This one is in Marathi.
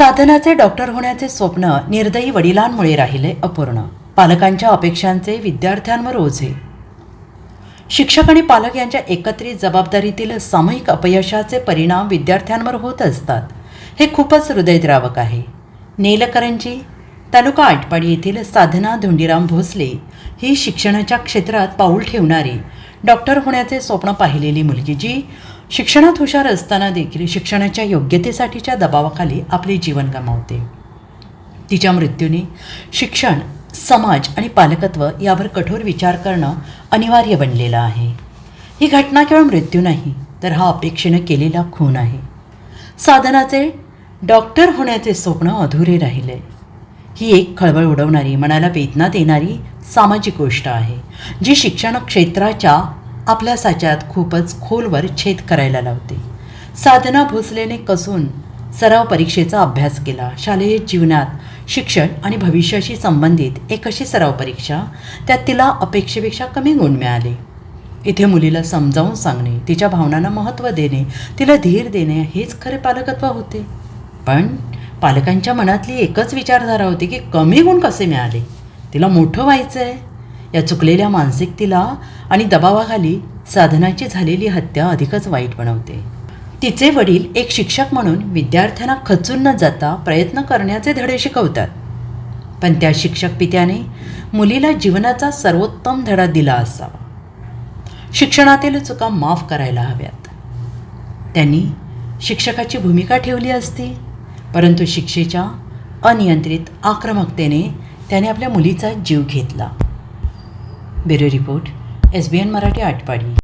साधनाचे डॉक्टर होण्याचे स्वप्न निर्दयी वडिलांमुळे राहिले अपूर्ण. पालकांच्या अपेक्षांचे विद्यार्थ्यांवर ओझे. शिक्षक आणि पालक यांच्या एकत्रित जबाबदारीतील सामूहिक अपयशाचे परिणाम विद्यार्थ्यांवर होत असतात. हे खूपच हृदयद्रावक आहे. नेलकरंजी तालुका आटपाडी येथील साधना धोंडीराम भोसले ही शिक्षणाच्या क्षेत्रात पाऊल ठेवणारी डॉक्टर होण्याचे स्वप्न पाहिलेली मुलगी जी शिक्षणात हुशार असताना देखील शिक्षणाच्या योग्यतेसाठीच्या दबावाखाली आपले जीवन गमावते. तिच्या मृत्यूने शिक्षण समाज आणि पालकत्व यावर कठोर विचार करणं अनिवार्य बनलेलं आहे. ही घटना केवळ मृत्यू नाही तर हा अपेक्षेनं केलेला खून आहे. साधनाचे डॉक्टर होण्याचे स्वप्न अधुरे राहिले. ही एक खळबळ उडवणारी मनाला वेदना देणारी सामाजिक गोष्ट आहे जी शिक्षण क्षेत्राच्या आपल्या साच्यात खूपच खोलवर छेद करायला लावते. साधना भोसलेने कसून सराव परीक्षेचा अभ्यास केला. शालेय जीवनात शिक्षण आणि भविष्याशी संबंधित एक अशी सराव परीक्षा त्यात तिला अपेक्षेपेक्षा कमी गुण मिळाले. इथे मुलीला समजावून सांगणे तिच्या भावनांना महत्त्व देणे तिला धीर देणे हेच खरे पालकत्व होते. पण पालकांच्या मनातली एकच विचारधारा होती की कमी गुण कसे मिळाले? तिला मोठं व्हायचं आहे या चुकलेल्या मानसिकतेला आणि दबावाखाली साधनाची झालेली हत्या अधिकच वाईट बनवते. तिचे वडील एक शिक्षक म्हणून विद्यार्थ्यांना खचून न जाता प्रयत्न करण्याचे धडे शिकवतात. पण त्या शिक्षक पित्याने मुलीला जीवनाचा सर्वोत्तम धडा दिला असावा. शिक्षणातील चुका माफ करायला हव्यात. त्यांनी शिक्षकाची भूमिका ठेवली असती. परंतु शिक्षेच्या अनियंत्रित आक्रमकतेने त्याने आपल्या मुलीचा जीव घेतला. Bureau report S B N Marathi Atpadi.